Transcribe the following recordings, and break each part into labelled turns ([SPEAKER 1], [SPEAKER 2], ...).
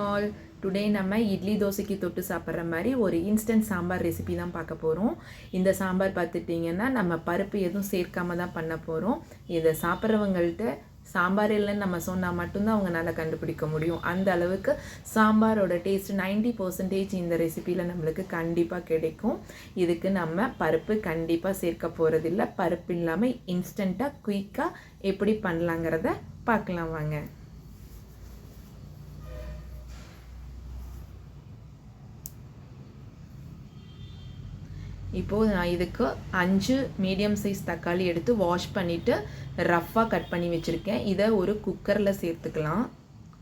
[SPEAKER 1] All today நம்ம இட்லி தோசைக்கு தொட்டு சாப்பிட்ற மாதிரி ஒரு இன்ஸ்டன்ட் சாம்பார் ரெசிபி தான் பார்க்க போகிறோம் இந்த சாம்பார் பார்த்துட்டிங்கன்னா நம்ம பருப்பு எதுவும் சேர்க்காம தான் பண்ண போகிறோம் இதை சாப்பிட்றவங்கள்ட்ட சாம்பார் இல்லைன்னு நம்ம சொன்னால் மட்டும்தான் அவங்க நல்லா கண்டுபிடிக்க முடியும். அந்த அளவுக்கு சாம்பாரோட டேஸ்ட் 90% பர்சன்டேஜ் இந்த ரெசிபியில் நம்மளுக்கு கண்டிப்பாக கிடைக்கும். இதுக்கு நம்ம பருப்பு கண்டிப்பாக சேர்க்க போகிறதில்ல பருப்பு இல்லாமல் இன்ஸ்டண்ட்டாக குயிக்காக எப்படி பண்ணலாங்கிறத பார்க்கலாம் வாங்க. இப்போது நான் இதுக்கு அஞ்சு மீடியம் சைஸ் தக்காளி எடுத்து வாஷ் பண்ணிவிட்டு ரஃப்பாக கட் பண்ணி வச்சுருக்கேன். இதை ஒரு குக்கரில் சேர்த்துக்கலாம்.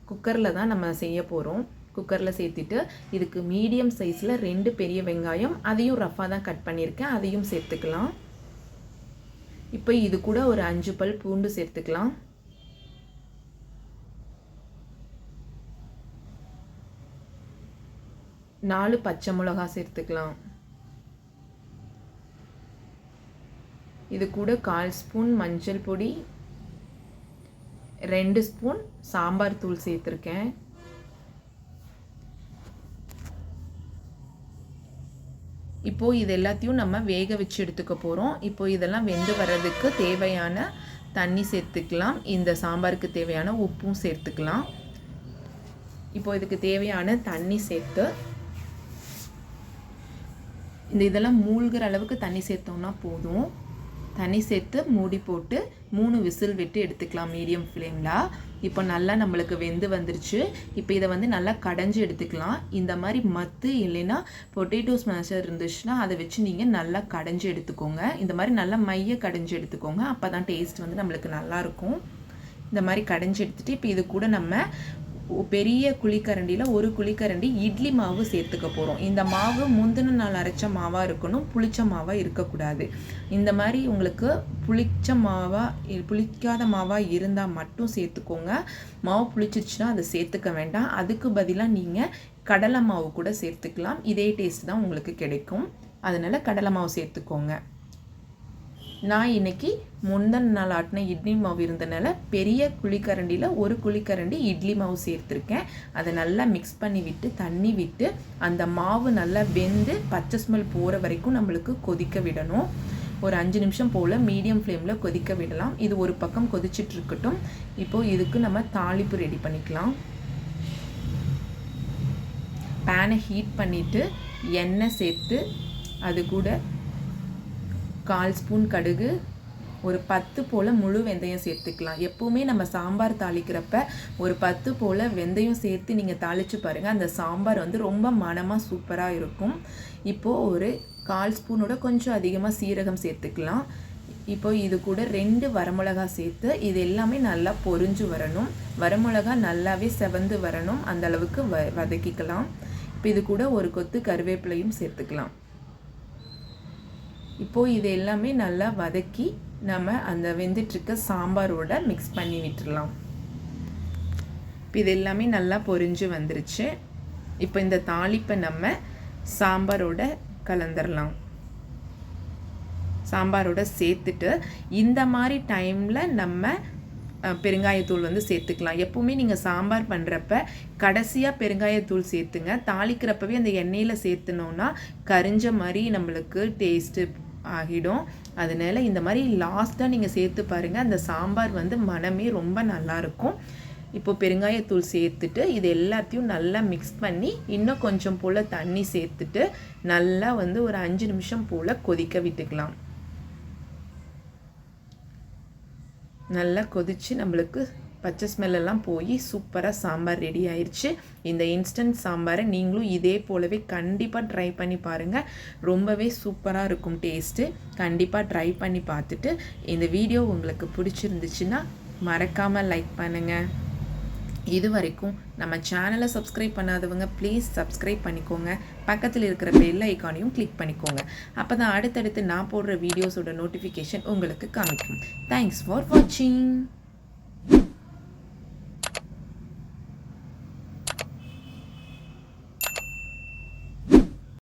[SPEAKER 1] குக்கரில் தான் நம்ம செய்ய போகிறோம் குக்கரில் சேர்த்துட்டு இதுக்கு மீடியம் சைஸில் ரெண்டு பெரிய வெங்காயம் அதையும் ரஃப்பாக தான் கட் பண்ணியிருக்கேன். அதையும் சேர்த்துக்கலாம். இப்போ இது கூட ஒரு அஞ்சு பல் பூண்டு சேர்த்துக்கலாம். நாலு பச்சை மிளகா சேர்த்துக்கலாம். இது கூட கால் ஸ்பூன் மஞ்சள் பொடி ரெண்டு ஸ்பூன் சாம்பார் தூள் சேர்த்துருக்கேன். இப்போது இது எல்லாத்தையும் நம்ம வேக வச்சு எடுத்துக்க போகிறோம் இப்போது இதெல்லாம் வெந்து வர்றதுக்கு தேவையான தண்ணி சேர்த்துக்கலாம். இந்த சாம்பாருக்கு தேவையான உப்பும் சேர்த்துக்கலாம். இப்போ இதுக்கு தேவையான தண்ணி சேர்த்து இந்த இதெல்லாம் மூழ்கிற அளவுக்கு தண்ணி சேர்த்தோம்னா போதும். தண்ணி சேர்த்து மூடி போட்டு மூணு விசில் விட்டு எடுத்துக்கலாம் மீடியம் ஃப்ளேமில். இப்போ நல்லா நம்மளுக்கு வெந்து வந்துருச்சு. இப்போ இதை வந்து நல்லா கடைஞ்சி எடுத்துக்கலாம். இந்த மாதிரி மத்து இல்லைன்னா பொட்டேட்டோ மேஷர் இருந்துச்சுன்னா அதை வச்சு நீங்கள் நல்லா கடைஞ்சி எடுத்துக்கோங்க. இந்த மாதிரி நல்லா மைய கடைஞ்சி எடுத்துக்கோங்க. அப்போ தான் டேஸ்ட் வந்து நம்மளுக்கு நல்லாயிருக்கும் இந்த மாதிரி கடைஞ்சி எடுத்துகிட்டு இப்போ இது கூட நம்ம பெரிய குழிக்கரண்டியில் ஒரு குழிக்கரண்டி இட்லி மாவு சேர்த்துக்க போகிறோம் இந்த மாவு முந்தின நாள் அரைச்ச மாவாக இருக்கணும் புளிச்ச மாவாக இருக்கக்கூடாது. இந்த மாதிரி உங்களுக்கு புளிச்ச மாவாக புளிக்காத மாவாக இருந்தால் மட்டும் சேர்த்துக்கோங்க. மாவு புளிச்சிருச்சுன்னா அதை சேர்த்துக்க வேண்டாம். அதுக்கு பதிலாக நீங்கள் கடலை மாவு கூட சேர்த்துக்கலாம். இதே டேஸ்ட் தான் உங்களுக்கு கிடைக்கும். அதனால் கடலை மாவு சேர்த்துக்கோங்க. நான் இன்னைக்கு முந்தன நாள் ஆட்டின இட்லி மாவு இருந்தனால பெரிய குழிக்கரண்டியில் ஒரு குழிக்கரண்டி இட்லி மாவு சேர்த்துருக்கேன். அதை நல்லா மிக்ஸ் பண்ணி விட்டு தண்ணி விட்டு அந்த மாவு நல்லா வெந்து பச்சை ஸ்மெல் போகிற வரைக்கும் நம்மளுக்கு கொதிக்க விடணும். ஒரு அஞ்சு நிமிஷம் போல் மீடியம் ஃப்ளேமில் கொதிக்க விடலாம். இது ஒரு பக்கம் கொதிச்சிட்டு இருக்கட்டும். இப்போது இதுக்கு நம்ம தாளிப்பு ரெடி பண்ணிக்கலாம். பேனை ஹீட் பண்ணிவிட்டு எண்ணெய் சேர்த்து அது கூட கால் ஸ்பூன் கடுகு ஒரு பத்து போல் முழு வெந்தயம் சேர்த்துக்கலாம். எப்போவுமே நம்ம சாம்பார் தாளிக்கிறப்ப ஒரு பத்து போல் வெந்தயம் சேர்த்து நீங்கள் தாளித்து பாருங்கள் அந்த சாம்பார் வந்து ரொம்ப மனமாக சூப்பராக இருக்கும். இப்போது ஒரு கால் ஸ்பூனோட கொஞ்சம் அதிகமாக சீரகம் சேர்த்துக்கலாம். இப்போ இது கூட ரெண்டு வரமிளகா சேர்த்து இது எல்லாமே நல்லா பொரிஞ்சு வரணும். வரமிளகா நல்லாவே செவந்து வரணும். அந்த அளவுக்கு வ வதக்கிக்கலாம். இப்போ இது கூட ஒரு கொத்து கருவேப்பிலையும் சேர்த்துக்கலாம். இப்போது இது எல்லாமே நல்லா வதக்கி நம்ம அந்த வெந்துட்டுருக்க சாம்பாரோட மிக்ஸ் பண்ணி விட்டுடலாம் இப்போ இது எல்லாமே நல்லா பொரிஞ்சு வந்துருச்சு. இப்போ இந்த தாளிப்பை நம்ம சாம்பாரோட கலந்துடலாம் சாம்பாரோட சேர்த்துட்டு இந்த மாதிரி டைமில் நம்ம பெருங்காயத்தூள் வந்து சேர்த்துக்கலாம். எப்போவுமே நீங்கள் சாம்பார் பண்ணுறப்ப கடைசியாக பெருங்காயத்தூள் சேர்த்துங்க. தாளிக்கிறப்பவே அந்த எண்ணெயில் சேர்த்துனோன்னா கரிஞ்ச மாதிரி நம்மளுக்கு டேஸ்ட்டு ஆகிடும். அதனால இந்த மாதிரி லாஸ்ட்டாக நீங்கள் சேர்த்து பாருங்கள் அந்த சாம்பார் வந்து மனமே ரொம்ப நல்லாயிருக்கும் இப்போ பெருங்காயத்தூள் சேர்த்துட்டு இது எல்லாத்தையும் நல்லா மிக்ஸ் பண்ணி இன்னும் கொஞ்சம் போல் தண்ணி சேர்த்துட்டு நல்லா வந்து ஒரு அஞ்சு நிமிஷம் போல் கொதிக்க விட்டுக்கலாம். நல்லா கொதித்து நம்மளுக்கு பச்சை ஸ்மெல்லெல்லாம் போய் சூப்பராக சாம்பார் ரெடி ஆயிடுச்சு இந்த இன்ஸ்டன்ட் சாம்பாரை நீங்களும் இதே போலவே கண்டிப்பாக ட்ரை பண்ணி பாருங்கள் ரொம்பவே சூப்பராக இருக்கும் டேஸ்ட்டு கண்டிப்பாக ட்ரை பண்ணி பார்த்துட்டு இந்த வீடியோ உங்களுக்கு பிடிச்சிருந்துச்சுன்னா மறக்காமல் லைக் பண்ணுங்கள் இது வரைக்கும் நம்ம சேனலை சப்ஸ்கிரைப் பண்ணாதவங்க ப்ளீஸ் சப்ஸ்கிரைப் பண்ணிக்கோங்க. பக்கத்தில் இருக்கிற பெல் ஐக்கானையும் கிளிக் பண்ணிக்கோங்க. அப்போ தான் அடுத்தடுத்து நான் போடுற வீடியோஸோட நோட்டிஃபிகேஷன் உங்களுக்கு காமிக்கும். தேங்க்ஸ் ஃபார் வாட்சிங்